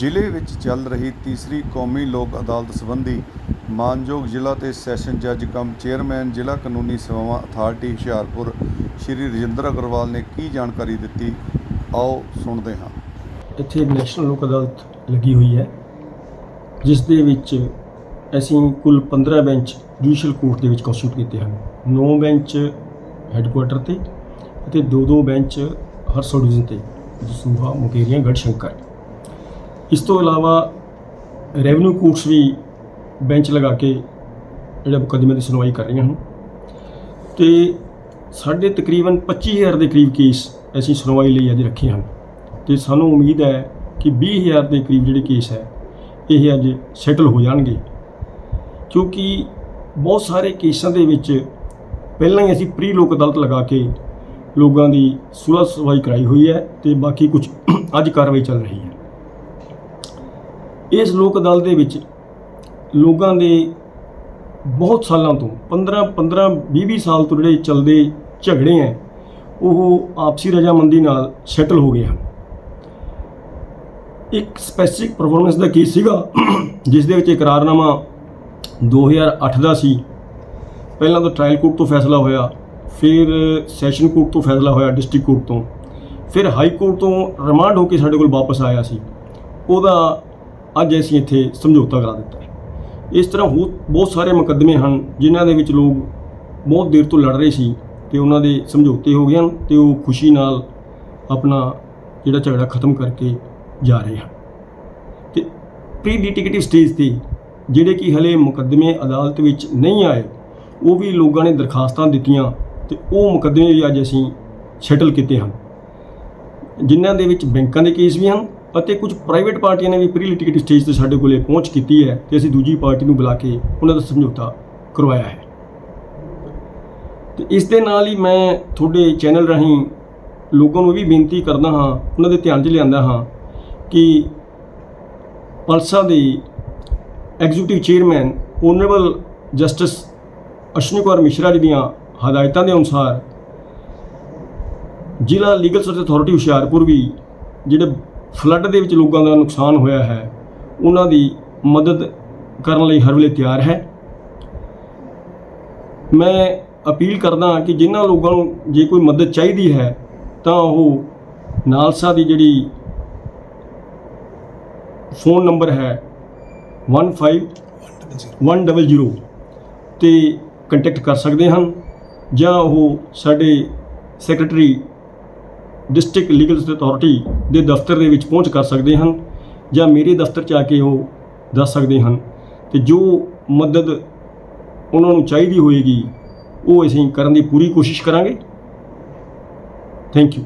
ਜ਼ਿਲ੍ਹੇ ਵਿੱਚ ਚੱਲ ਰਹੀ ਤੀਸਰੀ ਕੌਮੀ ਲੋਕ ਅਦਾਲਤ ਸੰਬੰਧੀ ਮਾਨਯੋਗ ਜ਼ਿਲ੍ਹਾ ਤੇ ਸੈਸ਼ਨ ਜੱਜ ਕਮ ਚੇਅਰਮੈਨ, ਜ਼ਿਲ੍ਹਾ ਕਾਨੂੰਨੀ ਸੇਵਾਵਾਂ ਅਥਾਰਟੀ ਹੁਸ਼ਿਆਰਪੁਰ, ਸ਼੍ਰੀ ਰਜਿੰਦਰ ਅਗਰਵਾਲ ਨੇ ਕੀ ਜਾਣਕਾਰੀ ਦਿੱਤੀ? ਆਓ ਸੁਣਦੇ ਹਾਂ। ਇੱਥੇ ਨੈਸ਼ਨਲ ਲੋਕ ਅਦਾਲਤ ਲੱਗੀ ਹੋਈ ਹੈ, ਜਿਸ ਦੇ ਵਿੱਚ ਅਸੀਂ ਕੁੱਲ 15 ਬੈਂਚ ਜੁਡੀਸ਼ੀਅਲ ਕੋਰਟ ਦੇ ਵਿੱਚ ਕੰਸਟੀਟਿਊਟ ਕੀਤੇ ਹਨ। 9 ਬੈਂਚ ਹੈੱਡਕੁਆਟਰ ਤੇ ਅਤੇ 2-2 ਬੈਂਚ ਹਰਸੋ ਡਿਵੀਜ਼ਨ ਤੇ ਦਸੂਹਾ ਮੁਕੇਰੀਆਂ ਗੜਸ਼ੰਕਰ ਇਸ ਤੋਂ ਇਲਾਵਾ ਰੈਵਨਿਊ ਕੋਰਟਸ ਵੀ ਬੈਂਚ ਲਗਾ ਕੇ ਜਿਹੜਾ ਮੁਕੱਦਮੇ ਦੀ ਸੁਣਵਾਈ ਕਰ ਰਹੀਆਂ ਹਨ। ਤੇ ਸਾਡੇ ਤਕਰੀਬਨ 25000 ਦੇ ਕਰੀਬ ਕੇਸ ਅਸੀਂ ਸੁਣਵਾਈ ਲਈ ਅੱਜ ਰੱਖੇ ਹਨ। ਤੇ ਸਾਨੂੰ ਉਮੀਦ ਹੈ ਕਿ 20000 ਦੇ ਕਰੀਬ ਜਿਹੜੇ ਕੇਸ ਹੈ, ਇਹ ਅੱਜ ਸੈਟਲ ਹੋ ਜਾਣਗੇ। ਕਿਉਂਕਿ ਬਹੁਤ ਸਾਰੇ ਕੇਸਾਂ ਦੇ ਵਿੱਚ ਪਹਿਲਾਂ ਹੀ ਅਸੀਂ ਪ੍ਰੀ ਲੋਕ ਅਦਾਲਤ ਲਗਾ ਕੇ ਲੋਕਾਂ ਦੀ ਸੁਲਹ ਸੁਣਵਾਈ ਕਰਾਈ ਹੋਈ ਹੈ ਤੇ ਬਾਕੀ ਕੁਝ ਅੱਜ ਕਾਰਵਾਈ ਚੱਲ ਰਹੀ ਹੈ। ਇਸ ਲੋਕ ਅਦਾਲਤ ਦੇ ਵਿੱਚ ਲੋਕਾਂ ਦੇ ਬਹੁਤ ਸਾਲਾਂ ਤੋਂ 15 15 20 20 ਸਾਲ ਤੋਂ ਜਿਹੜੇ ਚੱਲਦੇ ਝਗੜੇ ਹੈ, ਉਹ ਆਪਸੀ ਰਜਾਮੰਦੀ ਨਾਲ ਸੈਟਲ ਹੋ ਗਏ ਹਨ। ਇੱਕ ਸਪੈਸਿਫਿਕ ਪਰਫਾਰਮੈਂਸ ਦਾ ਕੇਸ ਸੀਗਾ, ਜਿਸ ਦੇ ਵਿੱਚ ਇਕਰਾਰਨਾਮਾ 2008 ਦਾ ਸੀ। ਪਹਿਲਾਂ ਤਾਂ ਟ੍ਰਾਇਲ ਕੋਰਟ ਤੋਂ ਫੈਸਲਾ ਹੋਇਆ, ਫਿਰ ਸੈਸ਼ਨ ਕੋਰਟ ਤੋਂ ਫੈਸਲਾ ਹੋਇਆ ਡਿਸਟ੍ਰਿਕਟ ਕੋਰਟ ਤੋਂ। ਫਿਰ ਹਾਈ ਕੋਰਟ ਤੋਂ ਰਿਮਾਂਡ ਹੋ ਕੇ ਸਾਡੇ ਕੋਲ ਵਾਪਸ ਆਇਆ ਸੀ। ਉਹਦਾ ਅੱਜ ਅਸੀਂ ਇੱਥੇ ਸਮਝੌਤਾ ਕਰਾ ਦਿੱਤਾ। ਇਸ ਤਰ੍ਹਾਂ ਹੋਰ ਬਹੁਤ ਸਾਰੇ ਮੁਕੱਦਮੇ ਹਨ, ਜਿਨ੍ਹਾਂ ਦੇ ਵਿੱਚ ਲੋਕ ਬਹੁਤ ਦੇਰ ਤੋਂ ਲੜ ਰਹੇ ਸੀ ਤੇ ਉਹਨਾਂ ਦੇ ਸਮਝੌਤੇ ਹੋ ਗਏ ਹਨ ਤੇ ਉਹ ਖੁਸ਼ੀ ਨਾਲ ਆਪਣਾ ਜਿਹੜਾ ਝਗੜਾ ਖਤਮ ਕਰਕੇ ਜਾ ਰਹੇ ਹਨ। ਤੇ ਪ੍ਰੀ ਲਿਟੀਗੇਟਿਵ ਸਟੇਜ ਤੇ ਜਿਹੜੇ ਕਿ ਹਲੇ ਮੁਕੱਦਮੇ ਅਦਾਲਤ ਵਿੱਚ ਨਹੀਂ ਆਏ, ਉਹ ਵੀ ਲੋਕਾਂ ਨੇ ਦਰਖਾਸਤਾਂ ਦਿੱਤੀਆਂ ਤੇ ਉਹ ਮੁਕੱਦਮੇ ਵੀ ਅੱਜ ਅਸੀਂ ਸੈਟਲ ਕੀਤੇ ਹਨ। ਜਿਨ੍ਹਾਂ ਦੇ ਵਿੱਚ ਬੈਂਕਾਂ ਦੇ ਕੇਸ ਵੀ ਹਨ ਅਤੇ ਕੁਝ ਪ੍ਰਾਈਵੇਟ ਪਾਰਟੀਆਂ ਨੇ ਵੀ ਪ੍ਰੀ ਲਿਟੀਗੇਟਿਵ ਸਟੇਜ ਤੇ ਸਾਡੇ ਕੋਲੇ ਪਹੁੰਚ ਕੀਤੀ ਹੈ ਤੇ ਅਸੀਂ ਦੂਜੀ ਪਾਰਟੀ ਨੂੰ ਬੁਲਾ ਕੇ ਉਹਨਾਂ ਦਾ ਸਮਝੌਤਾ ਕਰਵਾਇਆ ਹੈ। ਤੇ ਇਸ ਦੇ ਨਾਲ ਹੀ ਮੈਂ ਤੁਹਾਡੇ ਚੈਨਲ ਰਾਹੀਂ ਲੋਕਾਂ ਨੂੰ ਇਹ ਵੀ ਬੇਨਤੀ ਕਰਦਾ ਹਾਂ, ਉਹਨਾਂ ਦੇ ਧਿਆਨ 'ਚ ਲਿਆਂਦਾ ਹਾਂ ਕਿ ਪਲਸਾ ਦੇ executive chairman honourable justice Ashwani Kumar Mishra ji ਦੀਆਂ ਹਦਾਇਤਾਂ ਦੇ ਅਨੁਸਾਰ ਜ਼ਿਲ੍ਹਾ ਲੀਗਲ ਸਰਵਿਸ ਅਥਾਰਟੀ ਹੁਸ਼ਿਆਰਪੁਰ ਵੀ ਜਿਹੜੇ ਫਲੱਡ ਦੇ ਵਿੱਚ ਲੋਕਾਂ ਦਾ ਨੁਕਸਾਨ ਹੋਇਆ ਹੈ, ਉਹਨਾਂ ਦੀ ਮਦਦ ਕਰਨ ਲਈ ਹਰ ਵੇਲੇ ਤਿਆਰ ਹੈ। ਮੈਂ ਅਪੀਲ ਕਰਦਾ ਕਿ ਜਿਨ੍ਹਾਂ ਲੋਕਾਂ ਨੂੰ ਜੇ ਕੋਈ ਮਦਦ ਚਾਹੀਦੀ ਹੈ, ਤਾਂ ਉਹ ਨਾਲਸਾ ਦੀ ਜਿਹੜੀ ਫੋਨ ਨੰਬਰ ਹੈ 15100 ਤੇ ਕੰਟੈਕਟ ਕਰ ਸਕਦੇ ਹਨ ਜਾਂ ਉਹ ਸਾਡੇ ਸੈਕਟਰੀ ਡਿਸਟ੍ਰਿਕਟ ਲੀਗਲ ਅਥਾਰਟੀ ਦੇ ਦਫ਼ਤਰ ਦੇ ਵਿੱਚ ਪਹੁੰਚ ਕਰ ਸਕਦੇ ਹਨ ਜਾਂ ਮੇਰੇ ਦਫ਼ਤਰ 'ਚ ਆ ਕੇ ਉਹ ਦੱਸ ਸਕਦੇ ਹਨ। ਤੇ ਜੋ ਮਦਦ ਉਹਨਾਂ ਨੂੰ ਚਾਹੀਦੀ ਹੋਏਗੀ, ਉਹ ਅਸੀਂ ਕਰਨ ਦੀ ਪੂਰੀ ਕੋਸ਼ਿਸ਼ ਕਰਾਂਗੇ। Thank you